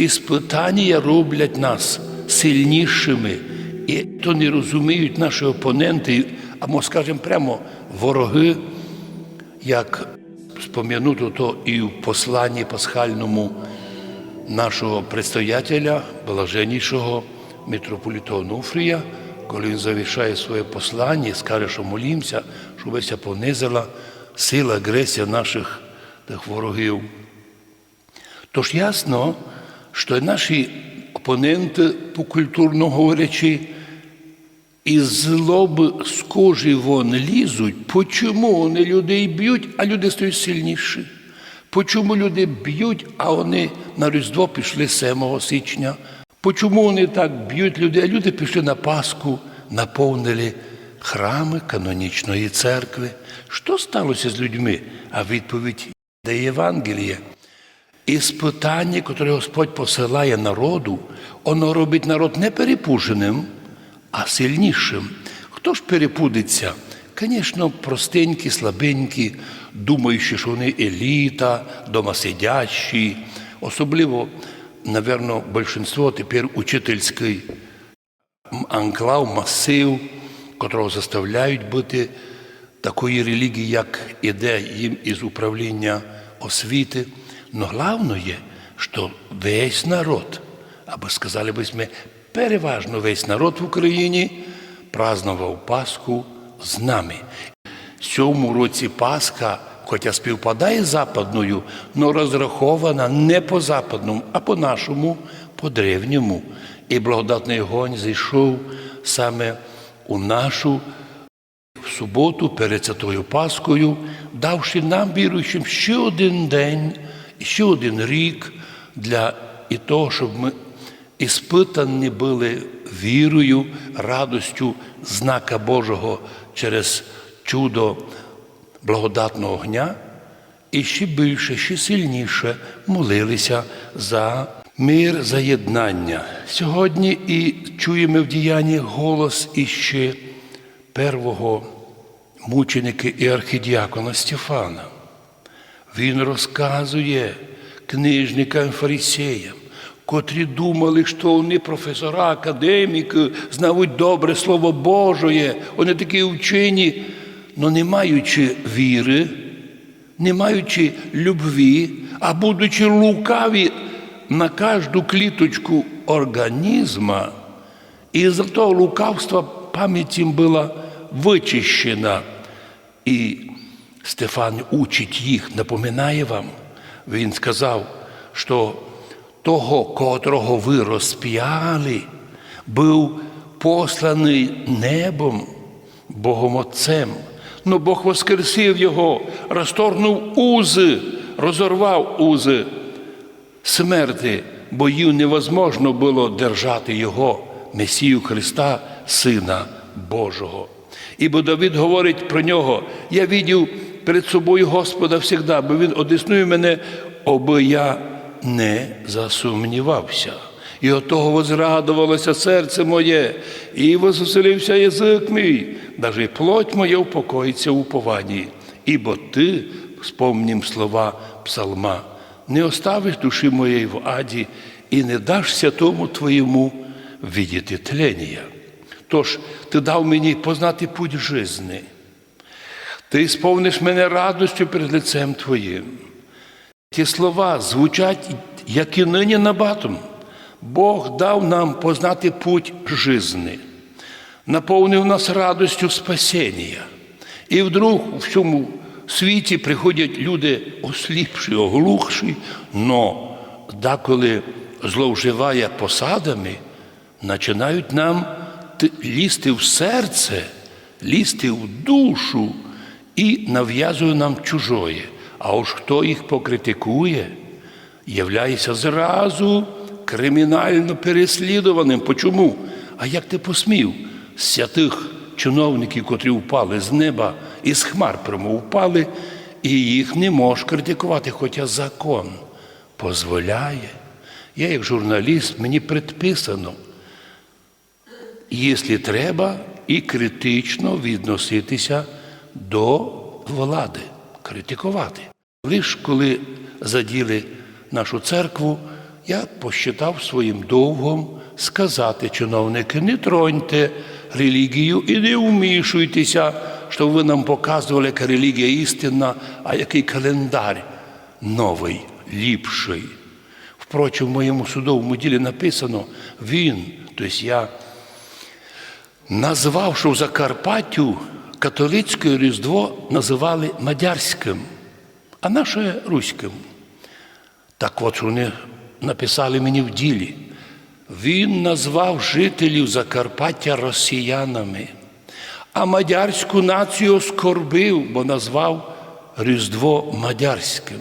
іспитання роблять нас сильнішими, і то не розуміють наші опоненти, або, скажімо прямо, вороги, як спом'януто то і в посланні пасхальному нашого предстоятеля, блаженнішого митрополіта Онуфрія, коли він завішає своє послання і скаже, що молімося, щоб вся понизила сила, агресія наших тих ворогів. Тож ясно, що наші опоненти, покультурно говорячи, із злоби з кожі вон лізуть, почому вони людей б'ють, а люди стають сильніші? Почому люди б'ють, а вони на Різдво пішли 7 січня? Почому вони так б'ють людей, а люди пішли на Пасху, наповнили храми канонічної церкви? Що сталося з людьми? А відповідь дає Євангеліє. Іспитання, яке Господь посилає народу, воно робить народ не перепуженим, а сильнішим. Хто ж перепудиться? Звісно, простенькі, слабенькі, думаючи, що вони еліта, домосидящі, особливо, напевно, більшинство тепер учительський анклав, масив, котрого заставляють бути такої релігії, як іде їм із управління освіти. Но головне є, що весь народ, або сказали би ми, переважно весь народ в Україні празднував Пасху з нами. В цьому році Пасха, хоча співпадає з западною, але розрахована не по западному, а по нашому, по древньому. І благодатний огонь зайшов саме у нашу в суботу перед Святою Паскою, давши нам, віруючим, ще один день, ще один рік для і того, щоб ми іспитані були вірою, радостю знака Божого через чудо благодатного огня, і ще більше, ще сильніше молилися за мир, за єднання. Сьогодні і чуємо в діянні голос іще первого мученика і архідіакона Стефана. Він розказує книжникам фарисеям, котрі думали, що вони професора, академіки, знають добре Слово Божє, вони такі вчені, але не маючи віри, не маючи любві, а будучи лукаві на кожну кліточку організма, і за того лукавства пам'ять їм була вичищена. І Стефан учить їх, напоминає вам. Він сказав, що того, котрого ви розп'яли, був посланий небом, Богом Отцем. Но Бог воскресив його, розторгнув узи, розорвав узи смерти, бо їм невозможно було держати його, Месію Христа, Сина Божого. Ібо Давид говорить про нього: я видів перед собою Господа завжди, бо Він одіснує мене, оби я не засумнівався. І от того возрадувалося серце моє, і возвеселився язик мій, даже плоть моя упокоїться у пованні. Ібо ти, спомнім слова псалма, не оставиш душі моєї в аді і не даш святому твоєму видіти тлення. Тож ти дав мені познати путь жизни. Ти сповниш мене радостю перед лицем Твоїм. Ті слова звучать, як і нині набатом. Бог дав нам познати путь жизни, наповнив нас радостю спасіння. І вдруг в цьому світі приходять люди осліпші, оглухші, но деколи зловживає посадами, починають нам лізти в серце, лізти в душу і нав'язує нам чужое. А уж хто їх покритикує, являється зразу кримінально переслідуваним. Почому? А як ти посмів святих чиновників, котрі впали з неба і з хмар прямо впали, і їх не можеш критикувати, хоча закон дозволяє. Я, як журналіст, мені предписано якщо треба, і критично відноситися до влади, критикувати. Лиш коли заділи нашу церкву, я посчитав своїм довгом сказати чиновники, не троньте релігію і не вмішуйтеся, щоб ви нам показували, яка релігія істинна, а який календар новий, ліпший. Впрочем, в моєму судовому ділі написано, він, тобто я назвав, що в Закарпаттю католицьке Різдво називали мадярським, а наше руським. Так от вони написали мені в ділі. Він назвав жителів Закарпаття росіянами, а мадярську націю оскорбив, бо назвав Різдво Мадярським.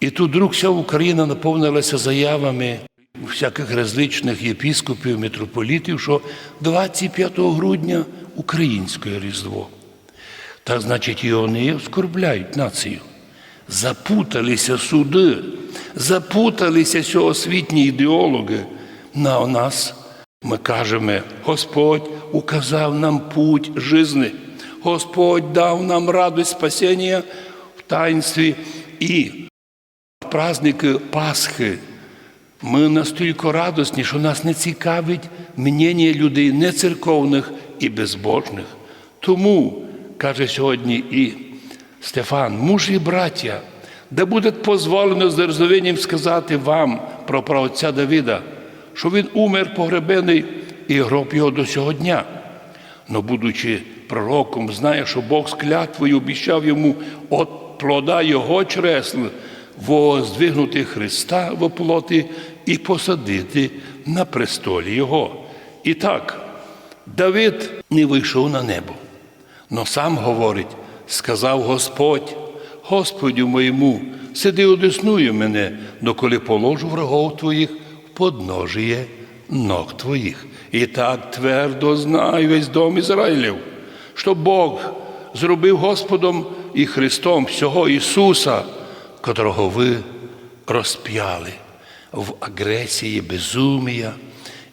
І тут вдруг вся Україна наповнилася заявами всяких различних єпіскопів, митрополітів, що 25 грудня українське Різдво. Так значить, і вони оскорбляють націю. Запуталися суди, запуталися сьогосвітні ідеологи. На нас ми кажемо, Господь указав нам путь жизни, Господь дав нам радость спасіння в таїнстві і праздники Пасхи. Ми настільки радісні, що нас не цікавить мнення людей нецерковних і безбожних. Тому, каже сьогодні і Стефан, мужі браття, де буде дозволено з дерзновенням сказати вам про праотця Давида, що він умер погребений і гроб його до сього дня. Но, будучи пророком, знає, що Бог з клятвою обіщав йому от плода його чресл воздвигнути Христа в оплоти і посадити на престолі Його. І так, Давид не вийшов на небо, но сам говорить, сказав Господь, Господю моєму, сиди одеснує мене, доколи положу врагов твоїх в подножіє ног твоїх. І так твердо знай весь дом Ізраїлів, що Бог зробив Господом і Христом всього Ісуса, котрого ви розп'яли в агресії, безумія.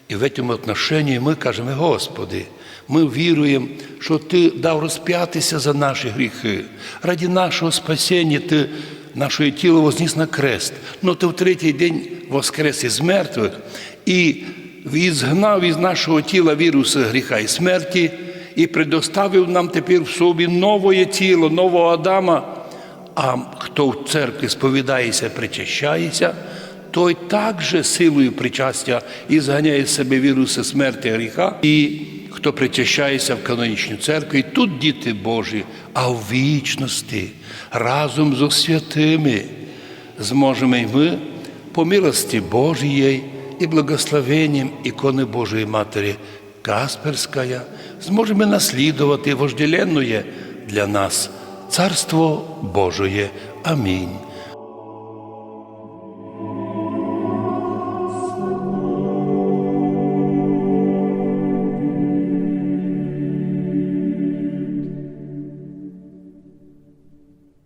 І в цьому отношенні ми кажемо, Господи, ми віруємо, що Ти дав розп'ятися за наші гріхи. Раді нашого спасіння Ти наше тіло возніс на крест. Но Ти в третій день воскрес із мертвих і відзгнав із нашого тіла віруси гріха і смерті, і предоставив нам тепер в собі нове тіло, нового Адама. А хто в церкві сповідається, причащається, той також силою причастя і зганяє з себе віруси смерті гріха. І хто причащається в канонічній церкві, тут діти Божі, а в вічності разом з святими зможемо й ми по милості Божієї і благословенням ікони Божої Матері Касперська, зможемо наслідувати вожделенное для нас Царство Божие. Амінь.